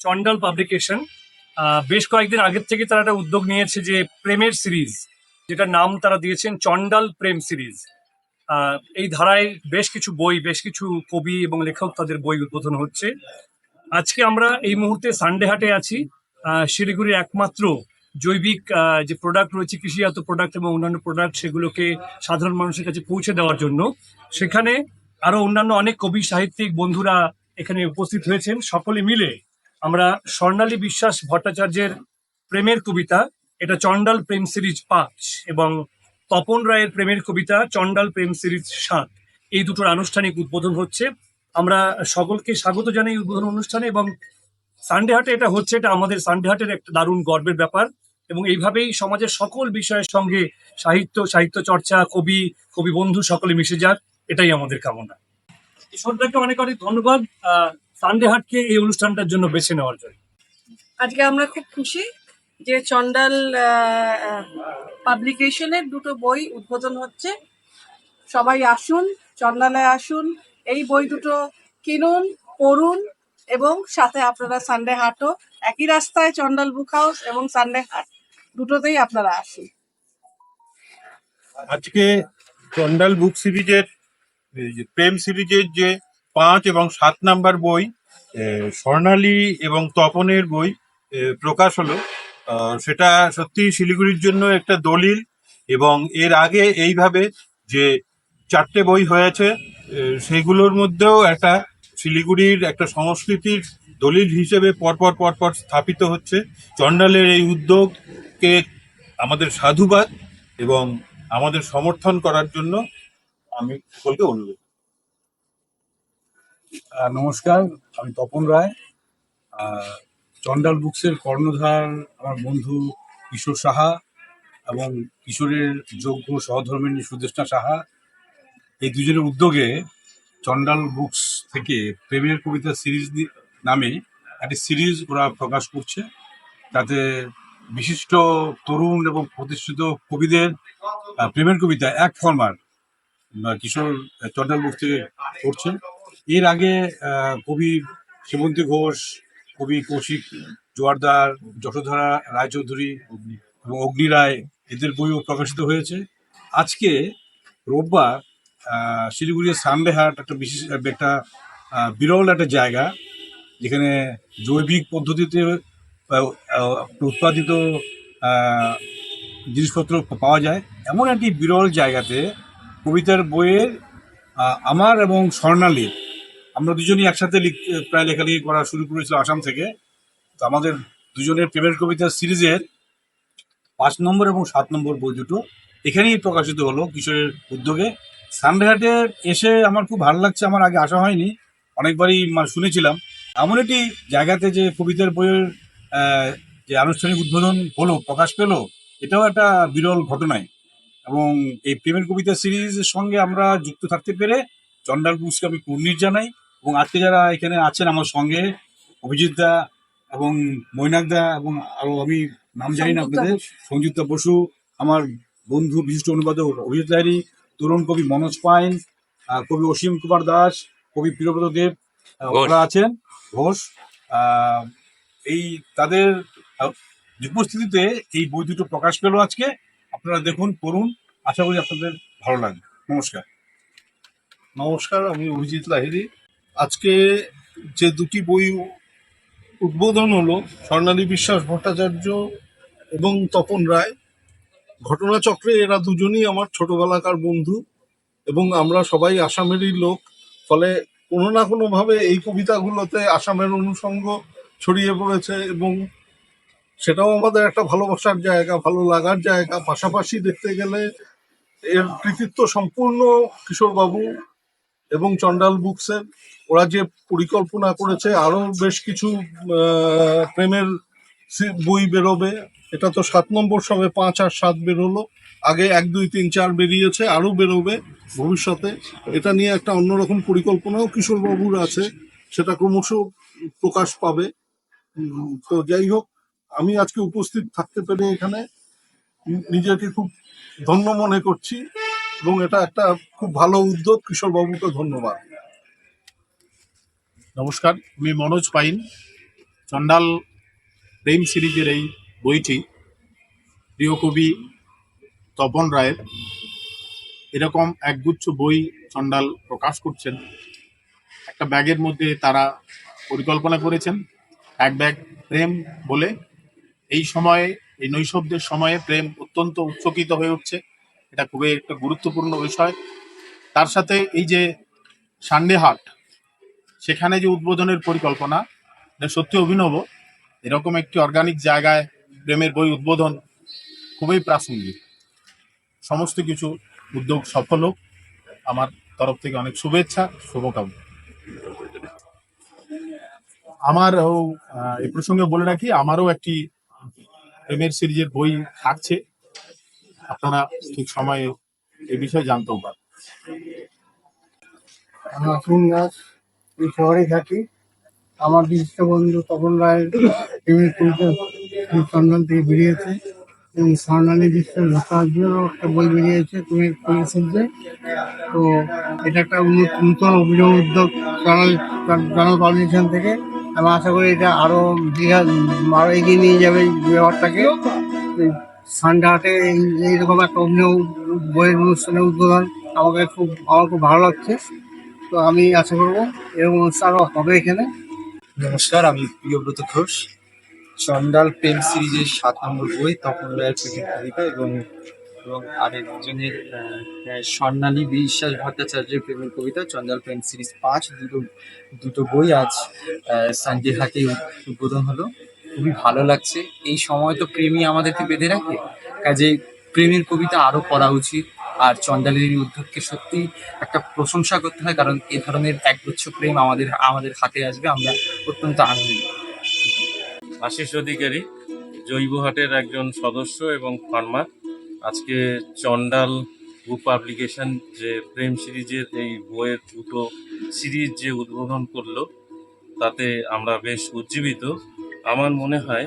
চন্ডাল publication বেশ কয়েকদিন আগের থেকে তারা একটা উদ্যোগ নিয়েছে যে প্রেমের সিরিজ যেটা নাম তারা দিয়েছেন চন্ডাল প্রেম সিরিজ। এই ধারায় বেশ কিছু বই, বেশ কিছু কবি এবং লেখক তাদের বই উদ্বোধন হচ্ছে। আজকে আমরা এই মুহূর্তে সানডে হাটে আছি। শিলিগুড়ির একমাত্র জৈবিক যে প্রোডাক্ট রয়েছে, কৃষিজাত প্রোডাক্ট এবং অন্যান্য প্রোডাক্ট সেগুলোকে সাধারণ মানুষের কাছে পৌঁছে দেওয়ার জন্য, সেখানে আরও অন্যান্য অনেক কবি, সাহিত্যিক বন্ধুরা এখানে উপস্থিত হয়েছেন। সকলে মিলে আমরা স্বর্ণালী বিশ্বাস ভট্টাচার্যের প্রেমের কবিতা, এটা চন্ডাল প্রেম সিরিজ পাঁচ এবং তপন রায়ের প্রেমের কবিতা চন্ডাল প্রেম সিরিজ সাত। এই দুটোর আনুষ্ঠানিক উদ্বোধন হচ্ছে। আমরা সকলকে স্বাগত জানাই উদ্বোধন অনুষ্ঠানে এবং সানডে হাটে এটা হচ্ছে, এটা আমাদের সানডে হাটের একটা দারুণ গর্বের ব্যাপার এবং এইভাবেই সমাজের সকল বিষয়ের সঙ্গে সাহিত্য সাহিত্য চর্চা, কবি কবি বন্ধু সকলে মিশে যাক, এটাই আমাদের কামনা। ঈশ্বরদাকে অনেক অনেক ধন্যবাদ। সানডে হাটকে এই অনুষ্ঠানটার জন্য বেছে নেওয়ার জন্য। আজকে আমরা খুব খুশি যে চন্ডাল পাবলিকেশনের দুটো বই উদ্বোধন হচ্ছে। সবাই আসুন চন্ডালে আসুন এই বই দুটো কিনুন পড়ুন এবং সাথে আপনারা সানডে হাটও একই রাস্তায় চন্ডাল বুক হাউস এবং সানডে হাট দুটোতেই আপনারা আসুন। আজকে চন্ডাল বুক সিরিজের এই যে প্রেম সিরিজের যে পাঁচ এবং সাত নাম্বার বই স্বর্ণালী এবং তপনের বই প্রকাশ হলো। সেটা সত্যি শিলিগুড়ির জন্য একটা দলিল এবং এর আগে এইভাবে যে চারটে বই হয়েছে সেগুলোর মধ্যেও একটা শিলিগুড়ির একটা সংস্কৃতির দলিল হিসেবে পরপর পরপর স্থাপিত হচ্ছে। চন্ডালের এই উদ্যোগকে আমাদের সাধুবাদ এবং আমাদের সমর্থন করার জন্য আমি সকলকে অনুরোধ নমস্কার, আমি তপন রায়। চন্ডাল বুকসের কর্ণধার আমার বন্ধু কিশোর সাহা এবং কিশোরের যোগ্য সহধর্মিনী সুদেষ্টা সাহা। এই দুজনের উদ্যোগে চন্ডাল বুকস থেকে প্রেমের কবিতা সিরিজ নামে একটি সিরিজ ওরা প্রকাশ করছে। তাতে বিশিষ্ট তরুণ এবং প্রতিষ্ঠিত কবিদের প্রেমের কবিতা এক ফরমার কিশোর চন্ডাল বুক থেকে করছে। এর আগে কবি সেবন্তী ঘোষ, কবি কৌশিক জোয়ারদার, যশোধরা রায়চৌধুরী এবং অগ্নি রায়, এদের বইও প্রকাশিত হয়েছে। আজকে রোববার শিলিগুড়ির সানবেহাট একটা বিশেষ, একটা বিরল একটা জায়গা, যেখানে জৈবিক পদ্ধতিতে উৎপাদিত জিনিসপত্র পাওয়া যায়। এমন একটি বিরল জায়গাতে কবিতার বইয়ের আমার এবং স্বর্ণালীর আমরা দুজনই একসাথে প্রায় লেখালেখি করা শুরু করেছিলাম আসাম থেকে। তো আমাদের দুজনের প্রেমের কবিতা সিরিজের পাঁচ নম্বর এবং সাত নম্বর বই দুটো এখানেই প্রকাশিত হলো কিশোরের উদ্যোগে। সানডেহাটে এসে আমার খুব ভালো লাগছে, আমার আগে আসা হয়নি, অনেকবারই মানে শুনেছিলাম। এমন একটি জায়গাতে যে কবিতার বইয়ের যে আনুষ্ঠানিক উদ্বোধন হলো, প্রকাশ পেল, এটাও একটা বিরল ঘটনায় এবং এই প্রেমের কবিতা সিরিজের সঙ্গে আমরা যুক্ত থাকতে পেরে চন্ডাল বুসকে আমি কুর্নিশ জানাই। এবং আজকে যারা এখানে আছেন আমার সঙ্গে অভিজিৎ দা এবং মৈনাক দা এবং আরও আমি নাম জানি না আপনাদের সংযুক্তা বসু আমার বন্ধু বিশিষ্ট অনুবাদক অভিজিৎ লাহিড়ী তরুণ কবি মনোজ পাইন কবি অসীম কুমার দাস কবি প্রিয়ব্রত দেব ওরা আছেন ঘোষ। এই তাদের উপস্থিতিতে এই বই দুটো প্রকাশ পেল আজকে আপনারা দেখুন পড়ুন আশা করি আপনাদের ভালো লাগবে। নমস্কার। নমস্কার আমি অভিজিৎ লাহিড়ী আজকে যে দুটি বই উদ্বোধন হলো, স্বর্ণালী বিশ্বাস ভট্টাচার্য এবং তপন রায়, ঘটনাচক্রে এরা দুজনই আমার ছোটবেলাকার বন্ধু এবং আমরা সবাই আসামেরই লোক। ফলে কোনো না কোনোভাবে এই কবিতাগুলোতে আসামের অনুষঙ্গ ছড়িয়ে পড়েছে এবং সেটাও আমাদের একটা ভালোবাসার জায়গা, ভালো লাগার জায়গা। পাশাপাশি দেখতে গেলে এর কৃতিত্ব সম্পূর্ণ কিশোরবাবু এবং চন্ডাল বুকসের ওরা যে পরিকল্পনা করেছে, আরও বেশ কিছু প্রেমের বই বেরোবে। এটা তো সাত নম্বর সবে পাঁচ আর সাত বেরোলো। আগে এক, দুই, তিন, চার বেরিয়েছে আরও বেরোবে ভবিষ্যতে। এটা নিয়ে একটা অন্যরকম পরিকল্পনাও কিশোরবাবুর আছে, সেটা ক্রমশ প্রকাশ পাবে। তো যাই হোক, আমি আজকে উপস্থিত থাকতে পেরে এখানে নিজেকে খুব ধন্য মনে করছি। এবং এটা একটা খুব ভালো উদ্যোগ, কিশোরবাবুকে ধন্যবাদ। নমস্কার, আমি মনোজ পাইন চন্ডাল প্রেম সিরিজের এই বইটি, প্রিয় কবি তপন রায়ের। এরকম একগুচ্ছ বই চন্ডাল প্রকাশ করছেন। একটা ব্যাগের মধ্যে তারা পরিকল্পনা করেছেন, এক ব্যাগ প্রেম বলে। এই সময়ে, এই নৈশব্দের সময়ে প্রেম অত্যন্ত উচ্চকিত হয়ে উঠছে। এটা খুবই একটা গুরুত্বপূর্ণ বিষয়। তার সাথে এই যে সান্ডে হাট সেখানে যে উদ্বোধনের পরিকল্পনা, এটা সত্যি অভিনব। এরকম একটি অর্গানিক জায়গায় প্রেমের বই উদ্বোধন খুবই প্রাসঙ্গিক। সমস্ত কিছু উদ্যোগ সফল হোক। আমার তরফ থেকে অনেক শুভেচ্ছা, শুভকামনা। আমার এই প্রসঙ্গে বলে রাখি, আমারও একটি প্রেমের সিরিজের বই থাকছে। আপনারা ঠিক সময়ে এই বিষয়ে জানতেও পারেন। আমি অসীম দাস, এই শহরে থাকি। আমার বিশিষ্ট বন্ধু তপন রায়ের কবিতা থেকে বেরিয়েছে এবং স্বর্ণালী বিশ্বের একটা বই বেরিয়েছে প্রেমের কবিতা তো এটা একটা নূতন অভিনব উদ্যোগ জানাল জানাল পাবলিকেশন থেকে। আমি আশা করি এটা আরও দীঘা আরও এগিয়ে নিয়ে যাবে ব্যাপারটাকে সানডে এইরকম একটা অভিনব বইয়ের অনুষ্ঠানের উদ্বোধন। আমাকে খুব, আমার খুব ভালো লাগছে। তো আমি আশা করব এরকম অনুষ্ঠান হবে এখানে। নমস্কার, আমি প্রিয়ব্রত ঘোষ। চন্ডাল প্রেম সিরিজের সাত নম্বর বই, তপন রায়ের প্রেমের কবিতা এবং এবং আরেকজনের স্বর্ণালী বিশ্বাস ভট্টাচার্যের প্রেমের কবিতা, চন্ডাল প্রেম সিরিজ পাঁচ, দুটো দুটো বই আজ সানডে হাটে উদ্বোধন হলো। খুবই ভালো লাগছে। এই সময় তো প্রেমই আমাদেরকে বেঁধে রাখে। কাজে প্রেমের কবিতা আরও পড়া উচিত। আর চন্ডালের উদ্যোগকে সত্যি একটা প্রশংসা করতে হয়, কারণ এ ধরনের একগুচ্ছ প্রেম আমাদের আমাদের হাতে আসবে। আমরা অত্যন্ত আনন্দিত। আশিস অধিকারী জৈবহাটের একজন সদস্য এবং ফার্মার। আজকে চন্ডাল বুক পাবলিকেশন যে প্রেম সিরিজের এই বইয়ের দুটো সিরিজ যে উদ্বোধন করল, তাতে আমরা বেশ উজ্জীবিত। আমার মনে হয়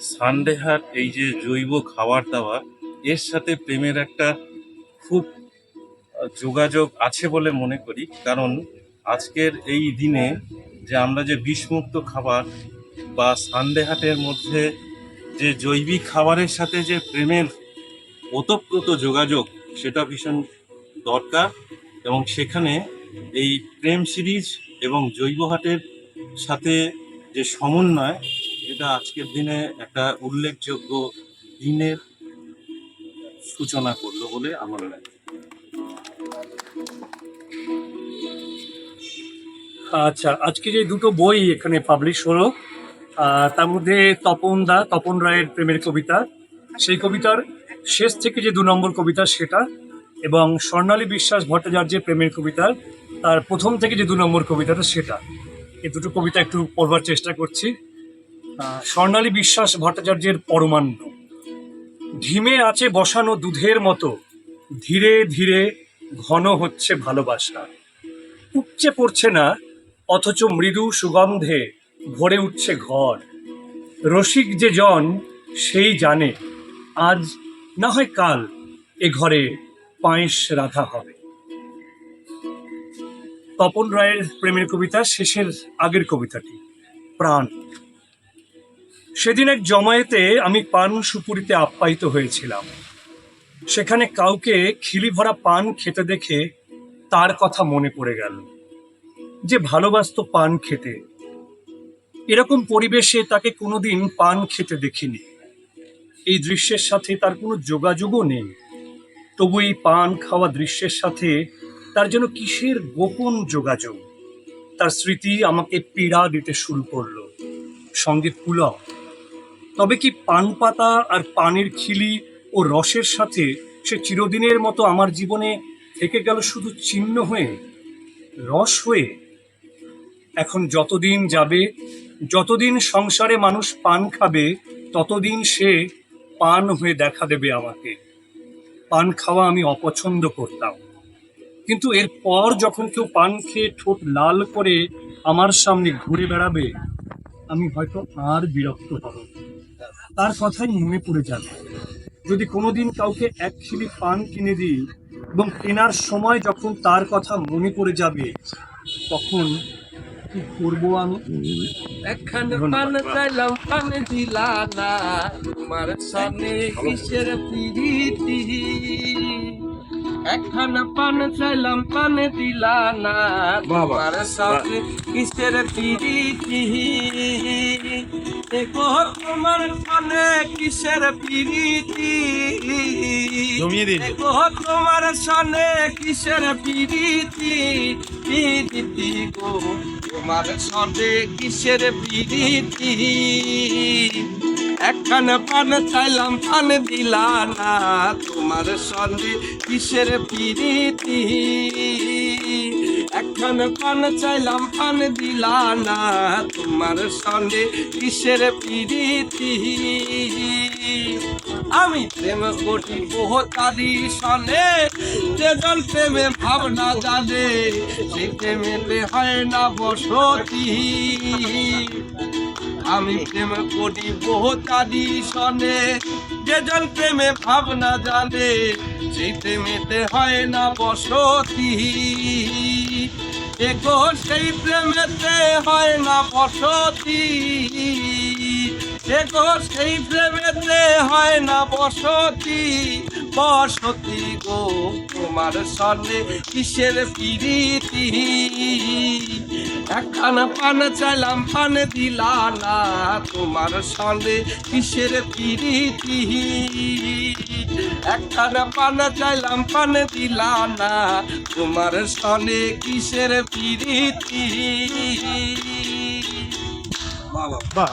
সানডে হাট, এই যে জৈব খাবার দাবার, এর সাথে প্রেমের একটা খুব যোগাযোগ আছে বলে মনে করি। কারণ আজকের এই দিনে যে আমরা যে বিষমুক্ত খাবার বা সানডে হাটের মধ্যে যে জৈবিক খাবারের সাথে যে প্রেমের ওতপ্রোত যোগাযোগ, সেটা ভীষণ দরকার। এবং সেখানে এই প্রেম সিরিজ এবং জৈব হাটের সাথে যে সমন্বয় এটা আজকের দিনে একটা উল্লেখযোগ্য দিনের সূচনা করল বলে আমার আচ্ছা আজকে যে দুটো বই এখানে পাবলিশ হলো তার মধ্যে তপন দা, তপন রায়ের প্রেমের কবিতা। সেই কবিতার শেষ থেকে যে দু নম্বর কবিতা সেটা এবং স্বর্ণালী বিশ্বাস ভট্টাচার্যের প্রেমের কবিতার তার প্রথম থেকে যে দু নম্বর কবিতাটা সেটা। এই দুটো কবিতা একটু পড়বার চেষ্টা করছি। স্বর্ণালী বিশ্বাস ভট্টাচার্যের পরমান্ন। ঢিমে আছে বসানো দুধের মতো, ধীরে ধীরে ঘন হচ্ছে ভালোবাসা। উপচে পড়ছে না, অথচ মৃদু সুগন্ধে ভরে উঠছে ঘর। রসিক যে জন, সেই জানে, আজ না হয় কাল এ ঘরে পায়েস রাধা হবে। তপন রায়ের প্রেমের কবিতা শেষের আগের কবিতাটি, প্রাণ। সেদিন এক জমায়েতে আমি পান সুপুরিতে আপ্যায়িত হয়েছিলাম। সেখানে কাউকে খিলি ভরা পান খেতে দেখে তার কথা মনে পড়ে গেল। যে ভালোবাসত পান খেতে। এরকম পরিবেশে তাকে কোনোদিন পান খেতে দেখিনি। এই দৃশ্যের সাথে তার কোনো যোগাযোগও নেই। তবু এই পান খাওয়া দৃশ্যের সাথে তার যেন কিসের গোপন যোগাযোগ। তার স্মৃতি আমাকে পীড়া দিতে শুরু করল। সঙ্গে পুলক তবে কি পান পাতা আর পানের খিলি ও রসের সাথে সে চিরদিনের মতো আমার জীবনে থেকে গেল শুধু চিহ্ন হয়ে, রস হয়ে? এখন যতদিন যাবে, যতদিন সংসারে মানুষ পান খাবে, ততদিন সে পান হয়ে দেখা দেবে আমাকে। পান খাওয়া আমি অপছন্দ করতাম। কিন্তু এরপর যখন কেউ পান খেয়ে ঠোঁট লাল করে আমার সামনে ঘুরে বেড়াবে, আমি হয়তো আর বিরক্ত হব তার কথাই মনে পড়ে যাবে যদি কোনোদিন কাউকে এক শিলি পান কিনে দিই এবং কেনার সময় যখন তার কথা মনে পড়ে যাবে তখন কি করব আমি? একখানে পান চাইলাম পানে দিলা না। তোমার সামনে কিসের প্রীতি? একখানা পান চাইলাম পানে দিলা না। তোমার সামনে কিসের প্রীতি? দেখো তোমার সামনে কিসের প্রীতি? দেখো তোমার সামনে কিসের প্রীতি? প্রীতি গো তোমার সঙ্গে কিসের প্রীতি? একখানে পান চাইলাম, পান দিলা তোমার সঙ্গে কিসের প্রীতি? একখানে পান চাইলাম, পান দিলা তোমার সঙ্গে কিসের প্রীতি? আমি প্রেম করি বহুতারি সনে যেজন প্রেমে ভাবনা জানে সেই প্রেমেতে হয় না বসতি। আমি প্রেম করি বহুতারি সনে যেজন প্রেমে ভাবনা জানে সেই প্রেমেতে হয় না বসতি। এগো সেই প্রেমেতে হয় না বসতি। এগো সেই প্রেমেতে হয় না বসতি। বসতি গো তোমার সনে কিসের পিরিতি? একখানা পান চাইলাম পান দিলা না। তোমার সনে কিসের পিরিতি? একখানা পান চাইলাম পান দিলা না। তোমার সনে কিসের পিরিতি? বাহ